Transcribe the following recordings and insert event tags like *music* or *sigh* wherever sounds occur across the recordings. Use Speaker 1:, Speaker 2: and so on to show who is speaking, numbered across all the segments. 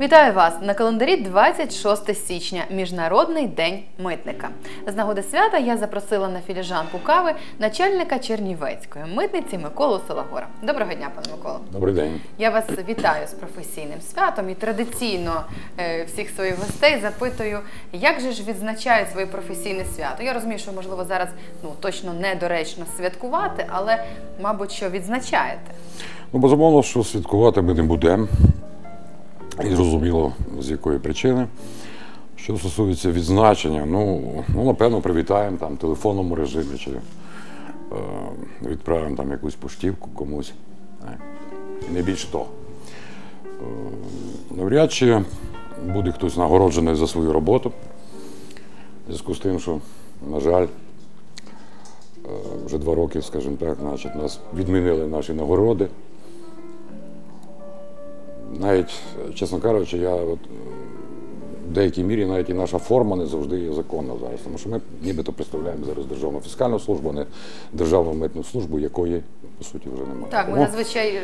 Speaker 1: Вітаю вас на календарі 26 січня, Міжнародний день митника. З нагоди свята я запросила на філіжанку кави начальника Чернівецької митниці Миколу Солагора. Доброго дня, пане Миколо.
Speaker 2: Добрий день.
Speaker 1: Я вас вітаю з професійним святом і традиційно е, всіх своїх гостей запитую, як же ж відзначають своє професійне свято. Я розумію, що можливо зараз ну точно недоречно святкувати, але мабуть, що відзначаєте.
Speaker 2: Ну, безумовно, що святкувати ми не будемо. І зрозуміло, з якої причини. Що стосується відзначення, ну, ну напевно, привітаємо там в телефонному режимі чи е, відправимо там якусь поштівку комусь. Е, І не більше того. Е, навряд чи буде хтось нагороджений за свою роботу. В зв'язку з тим, що, на жаль, е, вже два роки, скажімо так, значить, нас відмінили наші нагороди. Навіть, чесно кажучи, я от, е, в деякій мірі навіть і наша форма не завжди є законна зараз, тому що ми нібито представляємо зараз Державну фіскальну службу, а не Державну митну службу, якої по суті вже немає.
Speaker 1: Так, ми зазвичай е,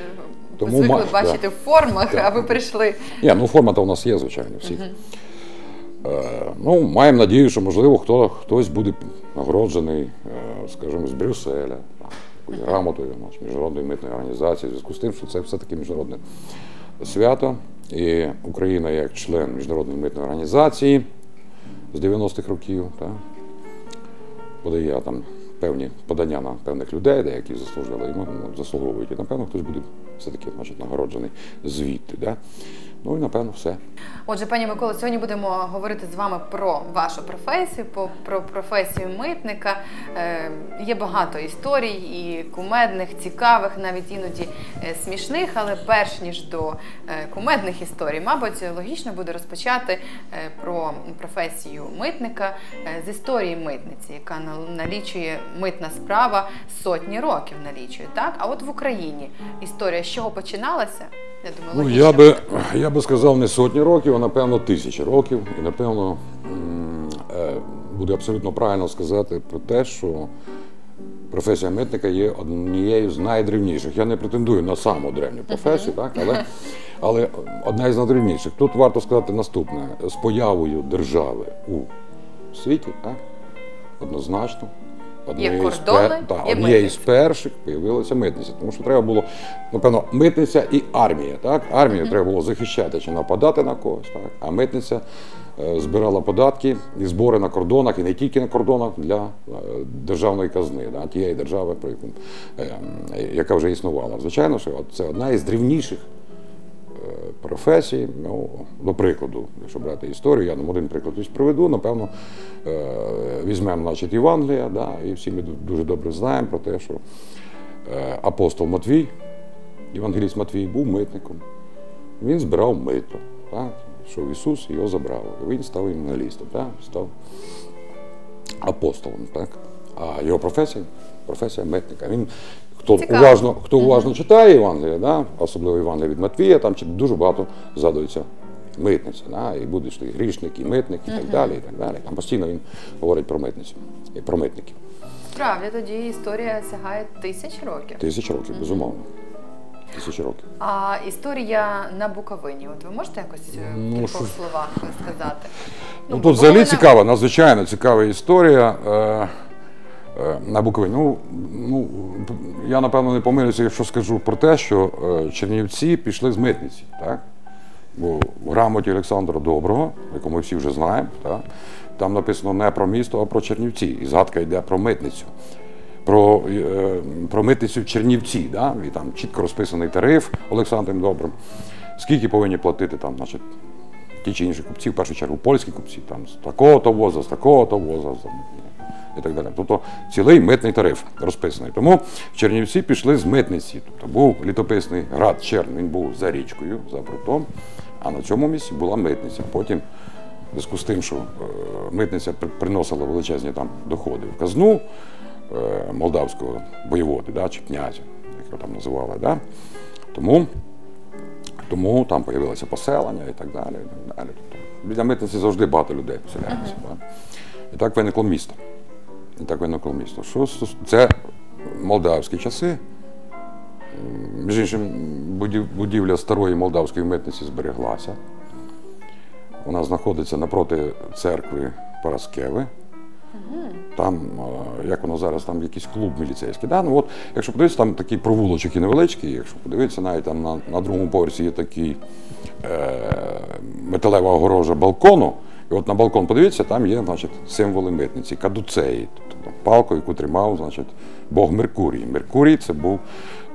Speaker 2: тому
Speaker 1: звикли
Speaker 2: ма-
Speaker 1: бачити
Speaker 2: да.
Speaker 1: в формах,
Speaker 2: Так.
Speaker 1: а ви прийшли.
Speaker 2: Ні, ну форма то у нас є, звичайно, всіх. Е, ну, маємо надію, що можливо хто, хтось буде нагороджений, скажімо, з Брюсселя, грамотою міжнародної митної організації, в зв'язку з тим, що це все-таки міжнародне свято. І Україна як член міжнародної митної організації з 90-х років, та, подає там певні подання на певних людей, деякі заслужили, і ну, заслуговують. І напевно хтось буде все-таки значить, нагороджений звідти. Да? Ну і напевно все.
Speaker 1: Отже, пані Микола, сьогодні будемо говорити з вами про вашу професію, про професію митника. Е, є багато історій, і кумедних, цікавих, навіть іноді е, смішних. Але перш ніж до е, кумедних історій, мабуть, логічно буде розпочати е, про професію митника з історії митниці, яка налічує митна справа сотні років налічує. Так, а от в Україні історія з чого починалася? Я думаю,
Speaker 2: Ну, я би, я би сказав не сотні років, а напевно тисячі років. І напевно е, буде абсолютно правильно сказати про те, що професія митника є однією з найдревніших. Я не претендую на саму древню професію, так, але, але одна із найдревніших. Тут варто сказати наступне: з появою держави у світі, так, однозначно. Однією з
Speaker 1: кордони,
Speaker 2: пер- так,
Speaker 1: є
Speaker 2: однією з перших появилася митниця, тому що треба було, напевно, митниця і армія. Так? Армію треба було захищати чи нападати на когось, так? а митниця е, збирала податки і збори на кордонах, і не тільки на кордонах для е, державної казни, да? тієї держави, яку, е, е, яка вже існувала. Звичайно, що це одна із древніших професій. Ну, до прикладу, якщо брати історію, я нам один приклад приведу. Напевно, е, візьмемо значить, Євангелія, да, і всі ми дуже добре знаємо про те, що е, апостол Матвій, Євангеліст Матвій, був митником. Він збирав мито. Так? Що Ісус його забрав. Він став євангелістом, так? став апостолом. Так? А його професія професія митника. Він, хто
Speaker 1: Цікаво.
Speaker 2: уважно, хто уважно читає Євангелія, да? особливо Євангелія від Матвія, там дуже багато згадується митниця. Да? І будеш ти грішник, і митник, і так далі. І так далі. Там постійно він говорить про митницю і про митників.
Speaker 1: Справді тоді історія сягає тисяч років.
Speaker 2: Тисяч років, безумовно. Тисяч років.
Speaker 1: А історія на Буковині. От ви можете якось е, в
Speaker 2: Ну,
Speaker 1: кількох
Speaker 2: що-
Speaker 1: словах сказати?
Speaker 2: Ну, тут взагалі цікава, надзвичайно цікава історія. Е, на Буковині. Ну, ну, я напевно не помилюся, якщо скажу про те, що е, Чернівці пішли з митниці. Так? Бо в грамоті Олександра Доброго, яку ми всі вже знаємо, так? там написано не про місто, а про Чернівці. І згадка йде про митницю. Про, е, про митницю в Чернівці, да? і там чітко розписаний тариф Олександром Добрим. Скільки повинні платити там, значить, ті чи інші купці, в першу чергу польські купці, там з такого-то воза, з такого-то воза і так далі. Тобто цілий митний тариф розписаний. Тому Чернівці пішли з митниці. Тобто був літописний град Черн, він був за річкою, за прутом, а на цьому місці була митниця. Потім, в зв'язку з тим, що е, митниця приносила величезні там доходи в казну е, молдавського воєводи, да, чи князя, як його там називали, да? тому тому там з'явилося поселення і так далі. І так далі. Тобто, біля митниці завжди багато людей поселялося. Да? І так виникло місто. І так виникло місто. Що це молдавські часи. Між іншим, будівля старої молдавської митниці збереглася. Вона знаходиться напроти церкви Параскеви. Там, як воно зараз, там якийсь клуб міліцейський. Да? Ну, от, якщо подивитися, там такий провулочок і невеличкий, якщо подивитися, навіть там на, на другому поверсі є такий е, металева огорожа балкону. І от на балкон подивіться, там є значить, символи митниці, кадуцеї, тобто там, палку, яку тримав значить, Бог Меркурій. Меркурій це був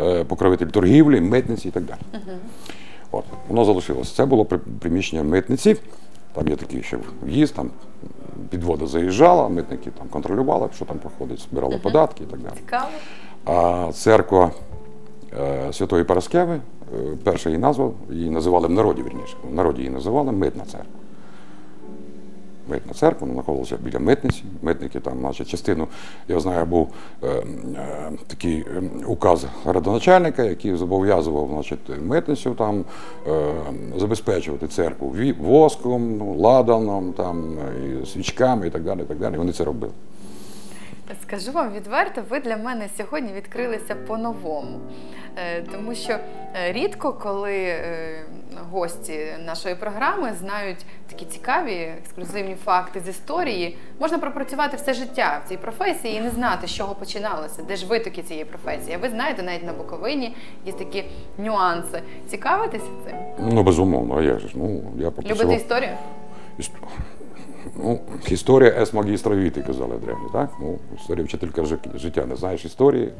Speaker 2: е, покровитель торгівлі, митниці і так далі. От, воно залишилося. Це було приміщення митниці. Там є такий ще в'їзд, там підвода заїжджала, митники там контролювали, що там проходить, збирали податки і так далі.
Speaker 1: Цікаво.
Speaker 2: А церква е, Святої Параскеви, е, перша її назва, її називали в народі, вірніше. В народі її називали Митна церква. Митна церква, вона знаходилася біля митниці. Митники там, наче частину, я знаю, був е, е, такий е, указ родоначальника, який зобов'язував митницю там, е, забезпечувати церкву воском, ну, ладаном, там, і свічками і так далі. І так далі. Вони це робили.
Speaker 1: Скажу вам відверто, ви для мене сьогодні відкрилися по-новому. Е, Тому що е, рідко, коли е, гості нашої програми знають такі цікаві ексклюзивні факти з історії, можна пропрацювати все життя в цій професії і не знати, з чого починалося, де ж витоки цієї професії. А ви знаєте, навіть на Буковині є такі нюанси. Цікавитеся цим?
Speaker 2: Ну, безумовно, а же ж? Ну, я
Speaker 1: Любите
Speaker 2: попрацював.
Speaker 1: історію?
Speaker 2: Ну, історія ес магістра віти, казали древні, так? Ну, історія вчителька життя. Не знаєш історії.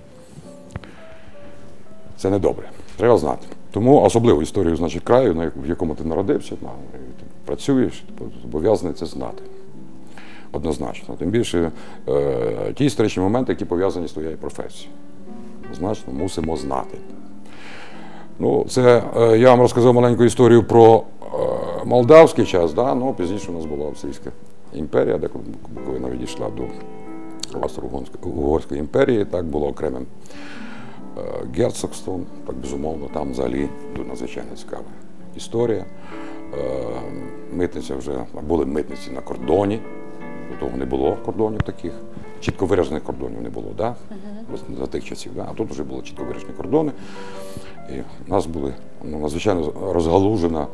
Speaker 2: Це не добре. Треба знати. Тому особливо історію, значить, краю, в якому ти народився, на, ти працюєш, зобов'язаний це знати. Однозначно. Тим більше е, ті історичні моменти, які пов'язані з твоєю професією. Однозначно мусимо знати. Ну, це е, я вам розказав маленьку історію про е, молдавський час, да? ну, пізніше у нас була Австрійська імперія, де Буковина відійшла до Австро-Угорської імперії, так було окремим е, герцогством, так безумовно, там взагалі надзвичайно цікава історія. Е, Митниця вже були митниці на кордоні, до того не було кордонів таких, чітко виражених кордонів не було, да? за тих часів. Да? А тут вже були чітко виражені кордони. І в нас була ну, надзвичайно розгалужена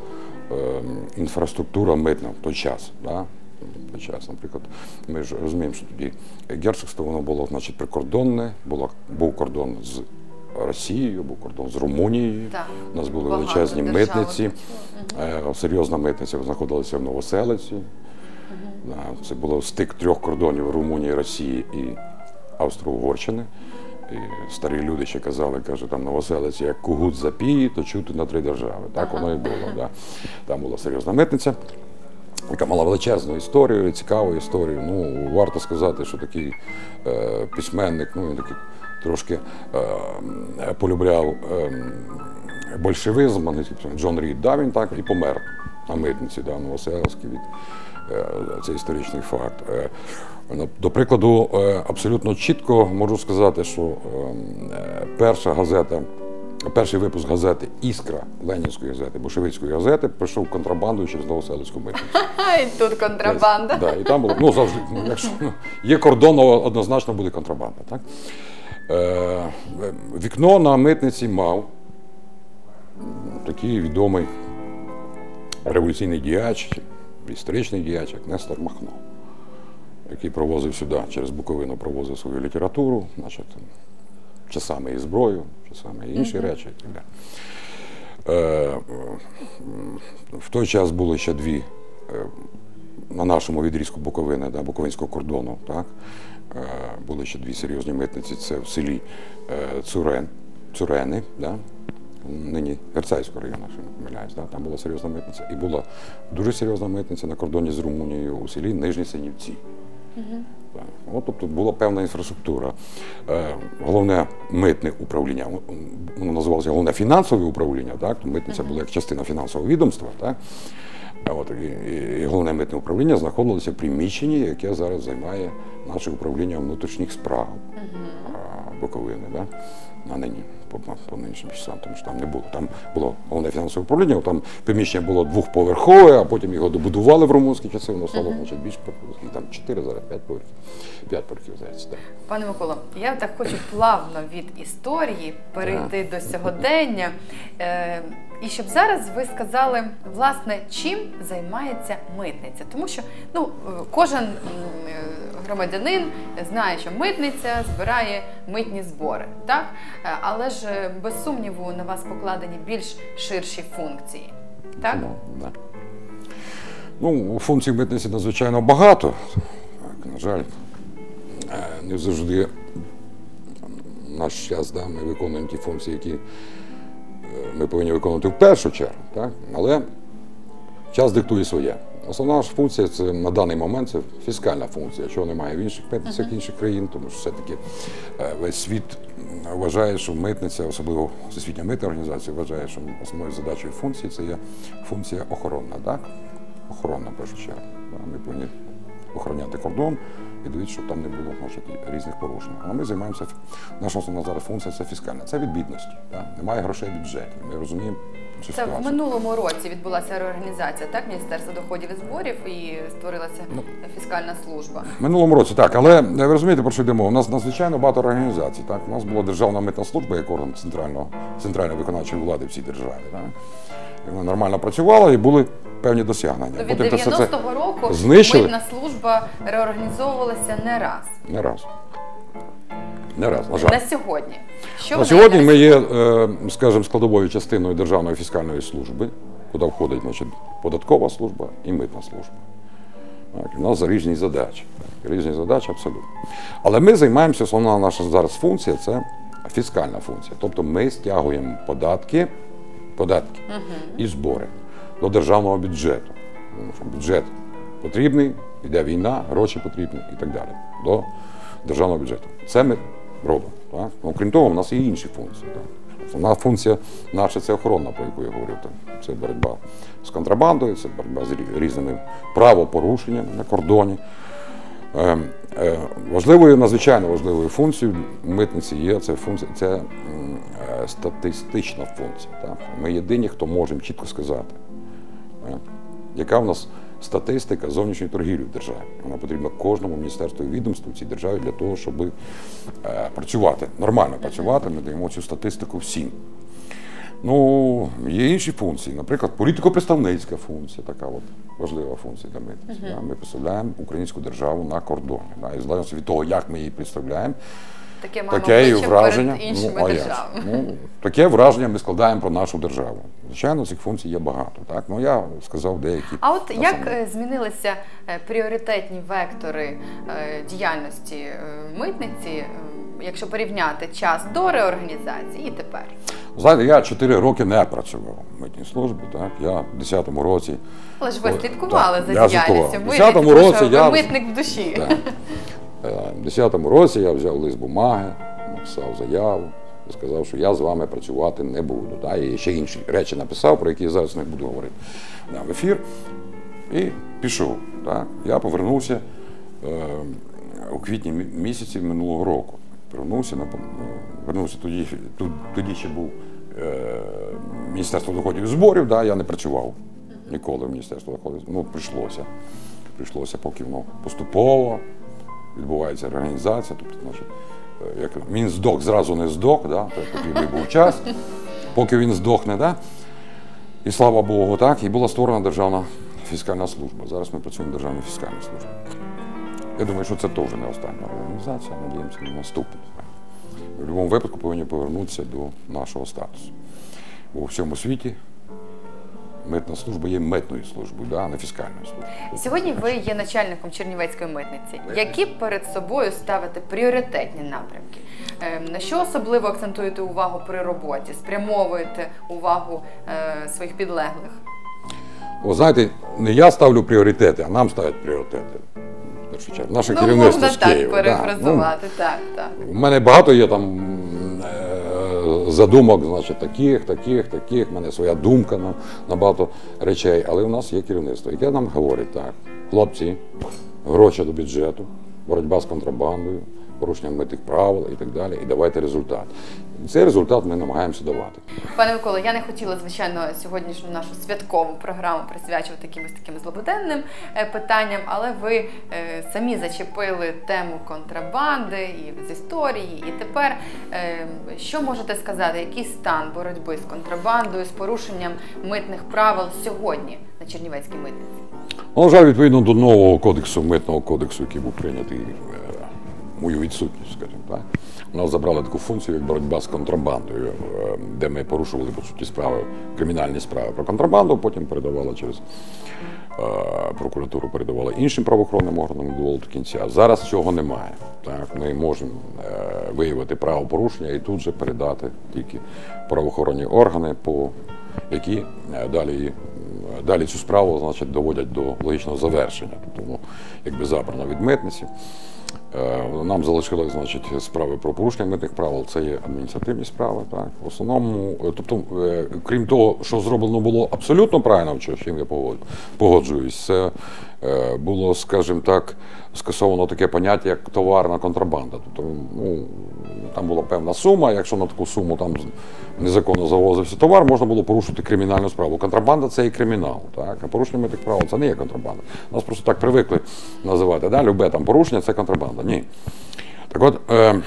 Speaker 2: інфраструктура митна в той час. Да? Той час, наприклад, ми ж розуміємо, що тоді герцогство воно було значить, прикордонне, було, був кордон з Росією, був кордон з Румунією.
Speaker 1: Так.
Speaker 2: У нас були
Speaker 1: Багато
Speaker 2: величезні
Speaker 1: держав
Speaker 2: митниці. Е, Серйозна митниця знаходилася в Новоселиці. Да, Це було стик трьох кордонів Румунії, Росії і Австро-Угорщини. І старі люди ще казали, каже, там Новоселиці, як кугут запіє, то чути на три держави. Так воно і було. Да. Там була серйозна митниця, яка мала величезну історію, цікаву історію. Ну, варто сказати, що такий е, письменник, ну він такий трошки е, полюбляв е, большевизм, Джон Рід, да, він так і помер на митниці, да, в від е, це історичний факт. Ну, До прикладу, е, абсолютно чітко можу сказати, що е, е, перша газета, перший випуск газети Іскра Ленінської газети, Бушевицької газети прийшов контрабандою через Новоселицьку митницю. *laughs*
Speaker 1: І тут контрабанда.
Speaker 2: Да, і там було, ну завжди, ну, якщо є кордон, однозначно буде контрабанда. Так? Е, вікно на митниці мав такий відомий революційний діяч, історичний діяч, як Нестор Махно, який провозив сюди, через Буковину провозив свою літературу, значить, часами і зброю, часами і інші речі і так далі. Е, в той час були ще дві е, на нашому відрізку Буковини, да, Буковинського кордону, так, е, були ще дві серйозні митниці. Це в селі е, Цурен, Цурени, да, нині Герцайського району, якщо не помиляюсь, да, там була серйозна митниця. І була дуже серйозна митниця на кордоні з Румунією у селі Нижні Синівці. Так. От, тобто була певна інфраструктура. Е, головне митне управління, воно називалося головне фінансове управління, так? то митниця була як частина фінансового відомства. Так? От, і, і, головне митне управління знаходилося в приміщенні, яке зараз займає наше управління внутрішніх справ а, Буковини. Да? А нині по, по нинішнім часам, тому що там не було. Там було головне фінансове управління, там приміщення було двохповерхове, а потім його добудували в румунські часи, воно стало значить, більш там 4, зараз 5 поверхів. 5 поверхів, здається. Так.
Speaker 1: Пане Миколо, я так хочу плавно від історії перейти до сьогодення. Е, і щоб зараз ви сказали, власне, чим займається митниця. Тому що ну, е, кожен е, громадянин знає, що митниця збирає митні збори, так? Е, Але ж без сумніву на вас покладені більш ширші функції. Так?
Speaker 2: Ну, да. ну, функцій митниці надзвичайно багато. Так, на жаль, не завжди наш час да, ми виконуємо ті функції, які ми повинні виконувати в першу чергу. Так? Але час диктує своє. Основна ж функція це на даний момент це фіскальна функція, чого немає в інших митницях інших країн, тому що все-таки е, весь світ вважає, що митниця, особливо Всесвітня митна організація, вважає, що основною задачею функції це є функція охоронна, так? Охоронна в першу чергу. Ми повинні охороняти кордон і дивитися, щоб там не було значить, різних порушень. А ми займаємося наша основна зараз функція це фіскальна. Це від бідності. Так? Немає грошей в бюджеті. Ми розуміємо
Speaker 1: Це в минулому році відбулася реорганізація, так? Міністерства доходів і зборів і створилася
Speaker 2: Ну.
Speaker 1: фіскальна служба.
Speaker 2: В Минулому році так, але е, ви розумієте, про що йдемо? У нас надзвичайно багато організацій. Так? У нас була державна митна служба як орган центрального, центральної виконавчої влади в цій державі. Так? Вона нормально працювала і були певні досягнення.
Speaker 1: Від
Speaker 2: Потім те все це
Speaker 1: 90-го року
Speaker 2: знищили.
Speaker 1: митна служба реорганізовувалася не раз.
Speaker 2: Не раз. Не раз, на жаль.
Speaker 1: На сьогодні. Що
Speaker 2: На сьогодні ми є, е, скажімо, складовою частиною Державної фіскальної служби, куди входить значить, податкова служба і митна служба. Так, у нас різні задачі. Так, різні задачі абсолютно. Але ми займаємося, основна наша зараз функція це фіскальна функція. Тобто ми стягуємо податки, податки і збори до державного бюджету. Тому що бюджет потрібний, йде війна, гроші потрібні і так далі. До державного бюджету. Це ми робимо. Так? Ну, Крім того, в нас є інші функції. Так? Основна функція наша це охоронна, про яку я говорив. Так? Це боротьба з контрабандою, це боротьба з різними правопорушеннями на кордоні. Е, е, Важливою, надзвичайно важливою функцією митниці є це функція, це м, статистична функція. Так? Ми єдині, хто можемо чітко сказати, е, яка в нас статистика зовнішньої торгівлі в державі. Вона потрібна кожному міністерству і відомству в цій державі для того, щоб е, працювати, нормально працювати. Ми даємо цю статистику всім. Ну, є інші функції, наприклад, політико-представницька функція, така от важлива функція для митниці. Да. Ми представляємо українську державу на кордоні. І залежно від того, як ми її представляємо,
Speaker 1: таке маємо
Speaker 2: таке
Speaker 1: обличчя
Speaker 2: враження.
Speaker 1: перед іншими
Speaker 2: ну,
Speaker 1: державами.
Speaker 2: Ну, таке враження ми складаємо про нашу державу. Звичайно, цих функцій є багато. Так? Ну, я сказав деякі.
Speaker 1: А от як
Speaker 2: основні.
Speaker 1: е, змінилися е, пріоритетні вектори е, діяльності митниці, якщо порівняти час до реорганізації і тепер?
Speaker 2: Знаєте, я 4 роки не працював в митній службі. Так? Я в 10-му році.
Speaker 1: Але ж ви слідкували
Speaker 2: так,
Speaker 1: за діяльністю.
Speaker 2: В 10-му році я-
Speaker 1: митник в душі.
Speaker 2: Так. *laughs* Е, В 10-му році я взяв лист бумаги, написав заяву і сказав, що я з вами працювати не буду. Да? І ще інші речі написав, про які я зараз не буду говорити да, в ефір. І пішов. Так? Я повернувся е, у квітні місяці минулого року. Повернувся, на, е, вернувся тоді, тоді ще був е, Міністерство доходів і зборів, да? я не працював ніколи в Міністерство доходів. Ну, прийшлося. Прийшлося, поки воно поступово відбувається реорганізація. Тобто, значить, е, як він здох, зразу не здох, да? потрібний був час, поки він здохне. Да? І слава Богу, так, і була створена Державна фіскальна служба. Зараз ми працюємо в Державній фіскальній службі. Я думаю, що це теж не остання організація, надіємося на наступну. В будь-якому випадку повинні повернутися до нашого статусу. Бо у всьому світі митна служба є митною службою, да, а не фіскальною службою.
Speaker 1: Сьогодні ви є начальником Чернівецької митниці. Які перед собою ставите пріоритетні напрямки? Е, На що особливо акцентуєте увагу при роботі? Спрямовуєте увагу е, своїх підлеглих?
Speaker 2: О, знаєте, не я ставлю пріоритети, а нам ставлять пріоритети. В першу чергу. Наше
Speaker 1: Ну,
Speaker 2: керівництво
Speaker 1: можна
Speaker 2: з
Speaker 1: так
Speaker 2: Києва. да. Ну.
Speaker 1: Так, так.
Speaker 2: У мене багато є там задумок, значить, таких, таких, таких. У мене своя думка на, на багато речей. Але в нас є керівництво, яке нам говорить так. Хлопці, гроші до бюджету, боротьба з контрабандою, порушенням митних правил і так далі. І давайте результат. Цей результат ми намагаємося давати.
Speaker 1: Пане Миколо, я не хотіла, звичайно, сьогоднішню нашу святкову програму присвячувати якимось таким злободенним е, питанням, але ви е, самі зачепили тему контрабанди і з історії. І тепер е, що можете сказати, який стан боротьби з контрабандою, з порушенням митних правил сьогодні на Чернівецькій митниці?
Speaker 2: Ну, На жаль, відповідно до нового кодексу, митного кодексу, який був прийнятий мою відсутність, нас забрали таку функцію, як боротьба з контрабандою, е, де ми порушували по суті справи, кримінальні справи про контрабанду, потім передавали через е, прокуратуру, передавали іншим правоохоронним органам, не довело до кінця. Зараз цього немає. Так, ми можемо е, виявити правопорушення і тут же передати тільки правоохоронні органи, по які далі Далі цю справу значить, доводять до логічного завершення, ну, якби забрано від митниці. Е, Нам залишили значить, справи про порушення митних правил, це є адміністративні справи. Так. В основному, е, тобто, е, крім того, що зроблено було абсолютно правильно, з чим я погоджуюсь, це було, скажімо так, скасовано таке поняття, як товарна контрабанда. Тобто, ну, там була певна сума, якщо на таку суму там незаконно завозився товар, можна було порушити кримінальну справу. Контрабанда це і кримінал, так? а порушення митних правил це не є контрабанда. Нас просто так привикли називати. Да? Любе там порушення це контрабанда. Ні. Так от. Е,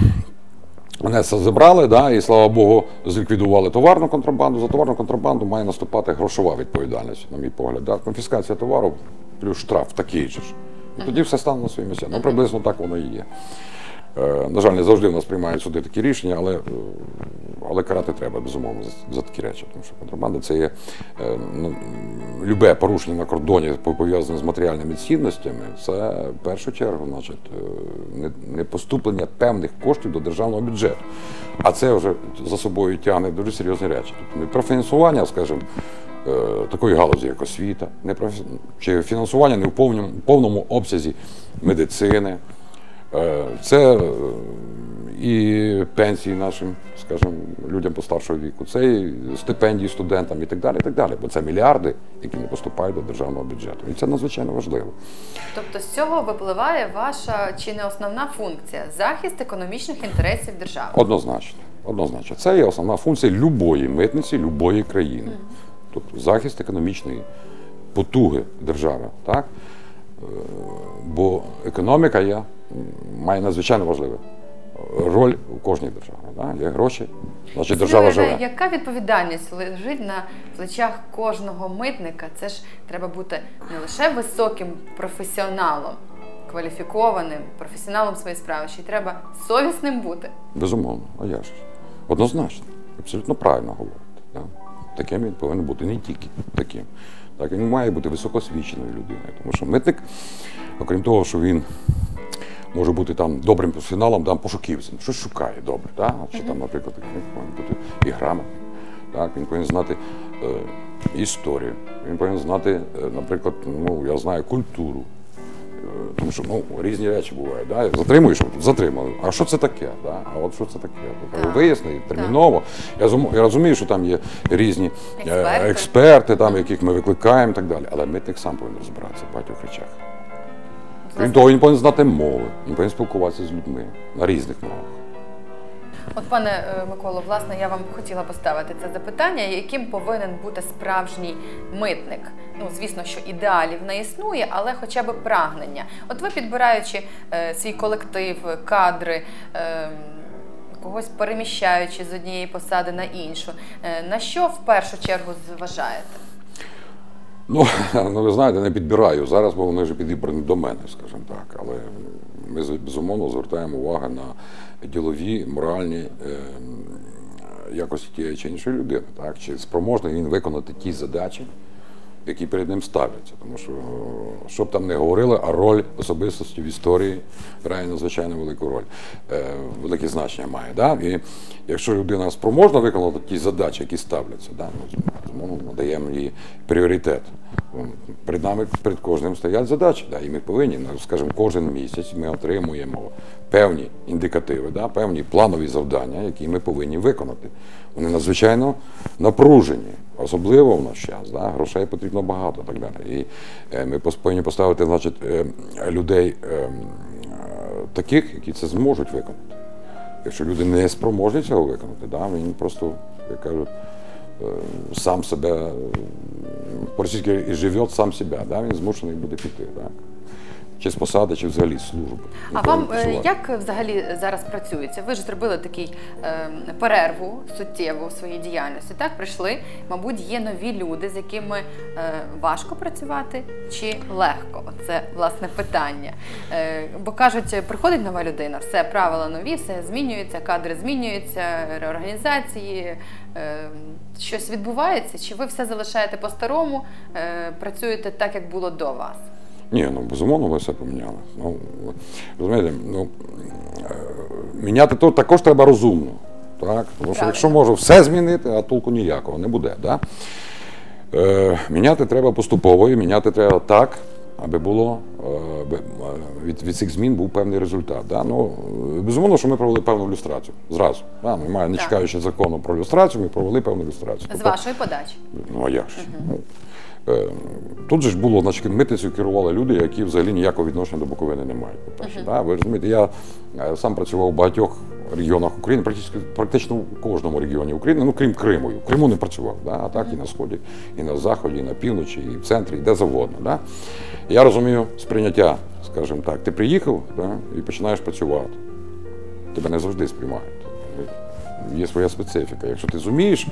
Speaker 2: Мене це забрали, да, і слава Богу, зліквідували товарну контрабанду. За товарну контрабанду має наступати грошова відповідальність, на мій погляд. Да. Конфіскація товару плюс штраф такий же ж. І тоді все стане на свої місця. Ну, приблизно так воно і є. Е, на жаль, не завжди в нас приймають суди такі рішення, але, е, але карати треба, безумовно, за, за такі речі. Тому що контрабанда це є е, ну, любе порушення на кордоні, пов'язане з матеріальними цінностями, це в першу чергу значить, не- поступлення певних коштів до державного бюджету. А це вже за собою тягне дуже серйозні речі. Тобто не про фінансування, скажімо, такої галузі, як освіта, чи фінансування не в повному, повному обсязі медицини. Е, Це е, і пенсії нашим, скажімо, людям постаршого віку, це і стипендії студентам і так далі. І так далі. Бо це мільярди, які не поступають до державного бюджету. І це надзвичайно важливо.
Speaker 1: Тобто з цього випливає ваша чи не основна функція захист економічних інтересів держави.
Speaker 2: Однозначно. Однозначно. Це є основна функція любої митниці, любої країни. Тобто захист економічної потуги держави. Так? Е, Бо економіка є, має надзвичайно важливу роль у кожній державі. Да? Є гроші, значить держава живе.
Speaker 1: Яка відповідальність лежить на плечах кожного митника? Це ж треба бути не лише високим професіоналом, кваліфікованим професіоналом своєї справи, ще й треба совісним бути.
Speaker 2: Безумовно, а я ж. Однозначно, абсолютно правильно говорите. Да? Таким він повинен бути не тільки таким. Так, він має бути високосвіченою людиною. Тому що митник, окрім того, що він може бути там добрим професіоналом, там пошуківцем, щось шукає добре. Да? Чи там, наприклад, він повинен бути і грамотний. Так, він повинен знати е, історію, він повинен знати, е, наприклад, ну, я знаю, культуру. Тому що ну, різні речі бувають. Да? Затримуєш, затримали. А що це таке? Да? А от що це таке?
Speaker 1: Так.
Speaker 2: Виясни терміново. Я, я розумію, що там є різні е,
Speaker 1: Експерти.
Speaker 2: експерти, там, яких ми викликаємо і так далі. Але митник сам повинен розбиратися в багатьох речах. Крім того, він повинен знати мови, він повинен спілкуватися з людьми на різних мовах.
Speaker 1: От, пане е, Миколо, власне, я вам хотіла поставити це запитання, яким повинен бути справжній митник. Ну, звісно, що ідеалів не існує, але хоча б прагнення. От ви підбираючи е, свій колектив, кадри. Е, Когось переміщаючи з однієї посади на іншу, е, на що в першу чергу зважаєте?
Speaker 2: Ну, *laughs* ну ви знаєте, не підбираю зараз, бо вони вже підібрані до мене, скажімо так. Але ми безумовно звертаємо увагу на ділові, моральні е, якості тієї чи іншої людини. Так? Чи спроможний він виконати ті задачі, які перед ним ставляться. Тому що, е, що б там не говорили, а роль особистості в історії грає надзвичайно велику роль, е, велике значення має. Да? І якщо людина спроможна виконати ті задачі, які ставляться, да? ну, тому надаємо їй пріоритет. Перед нами, перед кожним стоять задачі, да? і ми повинні, ну, скажімо, кожен місяць ми отримуємо певні індикативи, да? певні планові завдання, які ми повинні виконати. Вони надзвичайно напружені. Особливо в наш час, да? грошей потрібно багато так далі. І е, ми повинні поставити значить, е, людей е, таких, які це зможуть виконати. Якщо люди не спроможні цього виконати, да, він просто, як кажуть, сам себе по-російськи і живе сам себе, да, він змушений буде піти. Да. Чи з посади, чи взагалі з служби.
Speaker 1: А вам е,
Speaker 2: працювати.
Speaker 1: як взагалі зараз працюється? Ви ж зробили такий е, перерву суттєву в своїй діяльності. Так прийшли, мабуть, є нові люди, з якими е, важко працювати чи легко? Це власне питання. Е, бо кажуть, приходить нова людина, все правила нові, все змінюється, кадри змінюються, реорганізації. Е, щось відбувається? Чи ви все залишаєте по-старому, е, працюєте так, як було до вас?
Speaker 2: Ні, ну безумовно, ми все поміняли. Ну, розумієте, ну, е, міняти то також треба розумно. Так? Тому що якщо можу все змінити, а толку ніякого не буде. Да? Е, міняти треба поступово і міняти треба так, аби було е, е, від, від цих змін був певний результат. Да? Ну, е, безумовно, що ми провели певну люстрацію зразу. Да? Немає, не чекаючи закону про люстрацію, ми провели певну люстрацію.
Speaker 1: З
Speaker 2: Тобто,
Speaker 1: вашої подачі?
Speaker 2: Ну а як? Ну, е, Тут же ж було, значить, митницею керували люди, які взагалі ніякого відношення до Буковини не мають. По-перше, да? Ви розумієте, я е, сам працював у багатьох регіонах України, практично, практично у кожному регіоні України, ну крім Криму. В Криму не працював, да? а так і на сході, і на заході, і на півночі, і в центрі, і де завгодно. Да? Я розумію сприйняття, скажімо так, ти приїхав да? і починаєш працювати. Тебе не завжди сприймають. Є своя специфіка. Якщо ти зумієш е,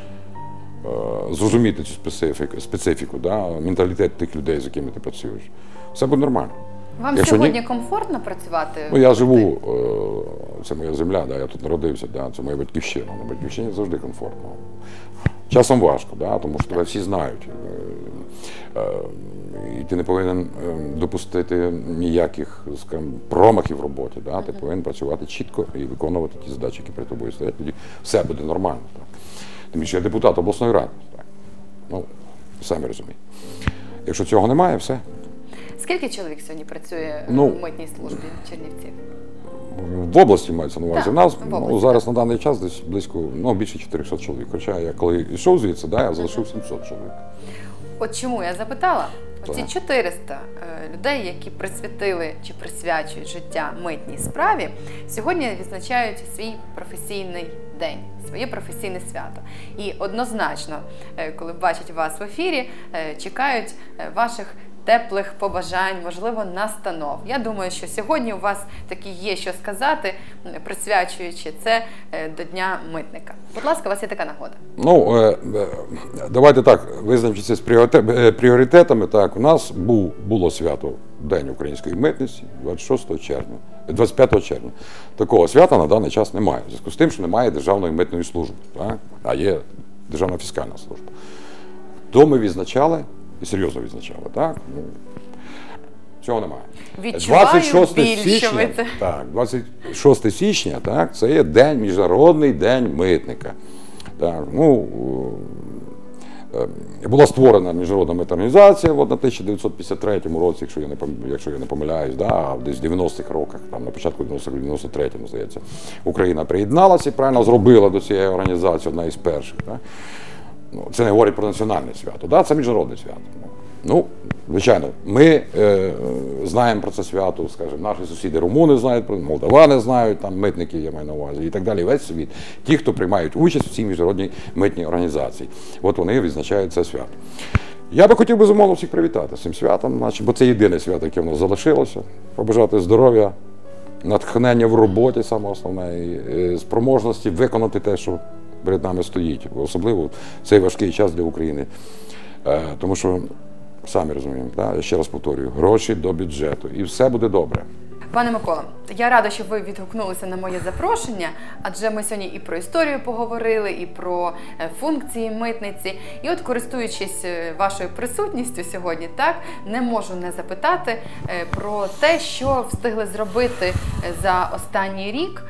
Speaker 2: зрозуміти цю специфіку, специфіку да, менталітет тих людей, з якими ти працюєш, все буде нормально.
Speaker 1: Вам
Speaker 2: Якщо ні-
Speaker 1: сьогодні комфортно працювати?
Speaker 2: Ну, я живу, е, це моя земля, да, я тут народився, да, це моя батьківщина. На батьківщині завжди комфортно. Часом важко, да, тому що тебе всі знають. Е, е, І ти не повинен е, допустити ніяких скажімо, промахів в роботі. Да? Ти повинен працювати чітко і виконувати ті задачі, які перед тобою стоять. Тоді все буде нормально. Так. Тим більше я депутат обласної ради. Так. Ну, самі розумієте. Якщо цього немає, все.
Speaker 1: Скільки чоловік сьогодні працює
Speaker 2: Ну,
Speaker 1: в митній службі Чернівців?
Speaker 2: В області мається на увазі.
Speaker 1: Так,
Speaker 2: У нас
Speaker 1: в
Speaker 2: ну, зараз на даний час десь близько ну, більше 400 чоловік. Хоча я коли йшов звідси, да, я залишив 700 чоловік.
Speaker 1: От чому я запитала? Ці 400 е, людей, які присвятили чи присвячують життя митній справі, сьогодні відзначають свій професійний день, своє професійне свято. І однозначно, е, коли бачать вас в ефірі, е, чекають е, ваших. Теплих побажань, можливо, настанов. Я думаю, що сьогодні у вас таки є що сказати, присвячуючи це до Дня митника. Будь ласка, у вас є така нагода.
Speaker 2: Ну, давайте так, визначитися з пріоритетами. Так, у нас був, було свято День української митниці 26 червня, 25 червня. Такого свята на даний час немає. В зв'язку з тим, що немає державної митної служби, так? а є державна фіскальна служба. То ми відзначали і серйозно відзначали, так? Ну, цього немає.
Speaker 1: Відчуваю біль, що ви це.
Speaker 2: Так, 26 січня, так, це є день, міжнародний день митника. Так, ну, була створена міжнародна митна організація на 1953 році, якщо я не якщо я не помиляюсь, да, десь в 90-х роках, там на початку 90-х, 93-му, здається, Україна приєдналася і правильно зробила до цієї організації одна із перших. Да. Ну, це не говорить про національне свято, да? це міжнародне свято. Ну, звичайно, ми е, знаємо про це свято, скажімо, наші сусіди румуни знають про молдавани знають, там митники я маю на увазі, і так далі. Весь світ. Ті, хто приймають участь в цій міжнародній митній організації. От вони відзначають це свято. Я би хотів безумовно всіх привітати з цим святом, бо це єдине свято, яке в нас залишилося. Побажати здоров'я, натхнення в роботі, саме основне, і е, спроможності виконати те, що перед нами стоїть, особливо в цей важкий час для України. Е, Тому що, самі розуміємо, да? я ще раз повторюю, гроші до бюджету, і все буде добре.
Speaker 1: Пане Микола, я рада, що ви відгукнулися на моє запрошення, адже ми сьогодні і про історію поговорили, і про е, функції митниці. І от, користуючись е, вашою присутністю сьогодні, так не можу не запитати е, про те, що встигли зробити за останній рік.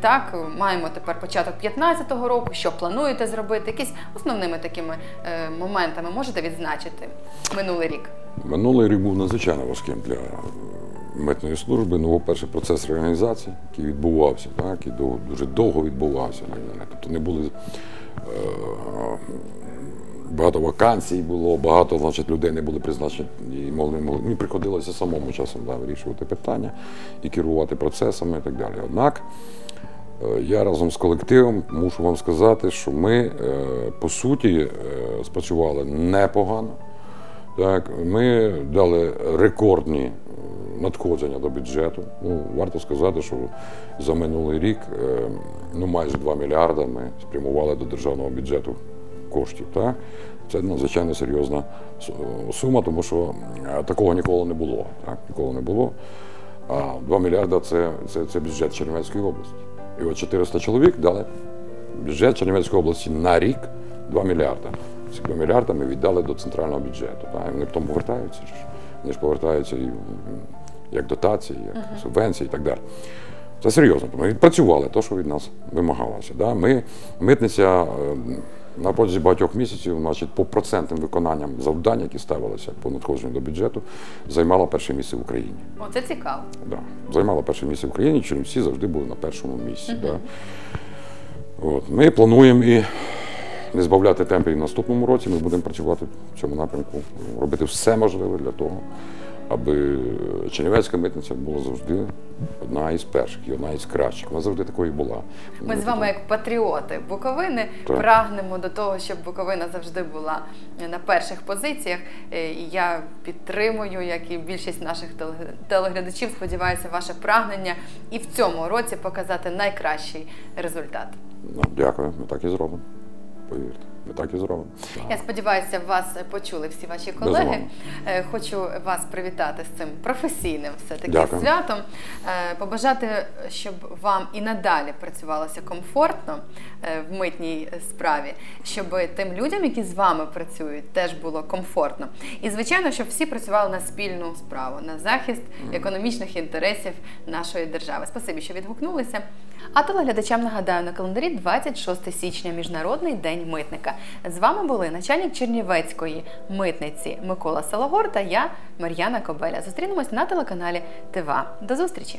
Speaker 1: Так, маємо тепер початок 15-го року. Що плануєте зробити? Якісь основними такими моментами можете відзначити минулий рік.
Speaker 2: Минулий рік був надзвичайно важким для митної служби. Ну, по-перше, процес реорганізації, який відбувався, так, і дуже довго відбувався. на. Тобто не були е, багато вакансій було, багато значить, людей не були призначені і могли, могли. Мені приходилося самому часом да, вирішувати питання і керувати процесами і так далі. Однак е, я разом з колективом мушу вам сказати, що ми е, по суті е, спрацювали непогано. Так, ми дали рекордні надходження до бюджету. Ну, варто сказати, що за минулий рік е, ну, майже 2 мільярда ми спрямували до державного бюджету коштів. Так? Це надзвичайно серйозна сума, тому що е, такого ніколи не було. Так? Ніколи не було. А 2 мільярда це, це, це бюджет Чернівецької області. І от 400 чоловік дали бюджет Чернівецької області на рік 2 мільярда. Ці 2 мільярда ми віддали до центрального бюджету. Так? І вони потім повертаються. Вони ж повертаються і, як дотації, як субвенції і так далі. Це серйозно. Ми відпрацювали те, що від нас вимагалося. Да? Ми, митниця е, на протязі багатьох місяців, значить, по процентним виконанням завдань, які ставилися по надходженню до бюджету, займала перше місце в Україні.
Speaker 1: Оце цікаво.
Speaker 2: Да. Займала перше місце в Україні, Чернівці завжди були на першому місці. Да. От. Ми плануємо і не збавляти темпи і в наступному році. Ми будемо працювати в цьому напрямку, робити все можливе для того, аби Чернівецька митниця була завжди одна із перших і одна із кращих. Вона завжди такою була.
Speaker 1: Ми з вами, як патріоти Буковини,
Speaker 2: Так.
Speaker 1: прагнемо до того, щоб Буковина завжди була на перших позиціях. Е, І я підтримую, як і більшість наших телег- телеглядачів, сподіваюся, ваше прагнення і в цьому році показати найкращий результат.
Speaker 2: Ну, дякую, ми так і зробимо. Повірте, ми так і зробимо.
Speaker 1: Я сподіваюся, вас почули всі ваші колеги.
Speaker 2: Безумовно.
Speaker 1: Е, Хочу вас привітати з цим професійним все-таки
Speaker 2: Дякую.
Speaker 1: святом. Е, Побажати, щоб вам і надалі працювалося комфортно е, в митній справі, щоб тим людям, які з вами працюють, теж було комфортно. І звичайно, щоб всі працювали на спільну справу, на захист економічних інтересів нашої держави. Спасибі, що відгукнулися. А телеглядачам нагадаю, на календарі 26 січня Міжнародний день митника. З вами були начальник Чернівецької митниці Микола Салогор та я, Мар'яна Кобеля. Зустрінемось на телеканалі ТВА. До зустрічі!